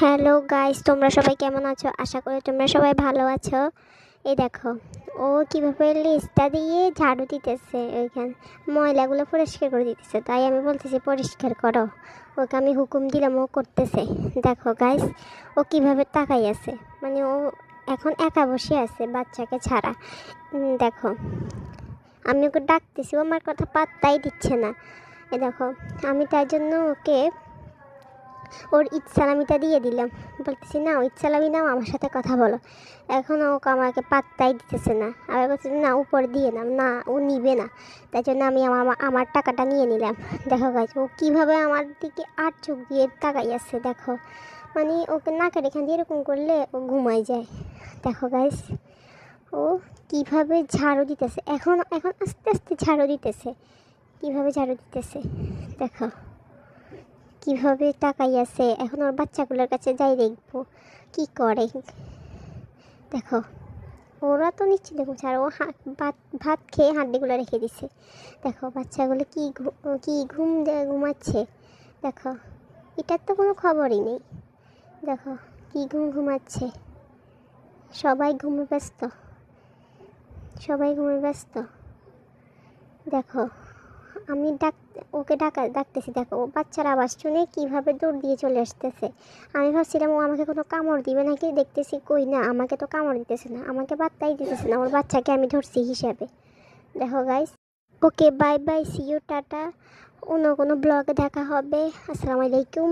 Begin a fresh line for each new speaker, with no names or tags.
Hello guys, তোমরা সবাই কেমন আছো? আশা করি তোমরা সবাই ভালো আছো। এই দেখো, ও কীভাবে লিস্টটা দিয়ে ঝাড়ু দিতেছে ওইখানে, ময়লাগুলো পরিষ্কার করে দিতেছে। তাই আমি বলতেছি, পরিষ্কার করো। ওকে আমি হুকুম দিলাম, ও করতেছে। দেখো গাইস, ও কীভাবে তাকাই আছে? মানে ও এখন একা বসে আছে বাচ্চাকে ছাড়া। দেখো, আমি ওকে ডাকতেছি, ও আমার কথা পাত্তাই দিচ্ছে না। এ দেখো, আমি তার জন্য ওকে ওর ঈদ সালামিটা দিয়ে দিলাম। বলতেছি, না ঈদ সালামি নাও, আমার সাথে কথা বলো। এখন ও আমাকে পাত্তাই দিতেছে না। আবার বলছে না, উপর দিয়ে নাম না, ও নিবে না। তাই জন্য আমি আমার আমার টাকাটা নিয়ে নিলাম। দেখো গাছ ও কীভাবে আমার দিকে আর চোখ দিয়ে তাকাই আছে, দেখো। মানে ওকে নাকের এখান দিয়ে এরকম করলে ও ঘুমাই যায়। দেখো গাইস ও কীভাবে ঝাড়ু দিতেছে। এখন এখন আস্তে আস্তে ঝাড়ু দিতেছে। কীভাবে ঝাড়ু দিতেছে, দেখো। কীভাবে টাকাই আছে? এখন ওর বাচ্চাগুলোর কাছে যাই দেখব। কি করে? দেখো, ওরা তো নিশ্চিত ঘুমছে আর ও ভাত ভাত খেয়ে হাড্ডিগুলো রেখে দিছে। দেখো, বাচ্চাগুলো কি কি ঘুম ঘুমাচ্ছে? দেখো, এটার তো কোনো খবরই নেই। দেখো, কি ঘুম ঘুমাচ্ছে? সবাই ঘুমে ব্যস্ত। সবাই ঘুমে ব্যস্ত। দেখো আমি ডাক, ওকে ডাকা, ডাকতেছি, দেখো, ও বাচ্চার আওয়াজ শুনে কীভাবে দৌড় দিয়ে চলে আসতেছে। আমি ভাবছিলাম ও আমাকে কোনো কামড় দিবে নাকি, দেখতেছি কই না, আমাকে তো কামড় দিতেছে না, আমাকে বার্তাই দিতেছে না, ওর বাচ্চাকে আমি ধরছি হিসাবে। দেখো guys okay bye bye see you tata. অন্য কোনো ব্লগে দেখা হবে, আসসালামু আলাইকুম।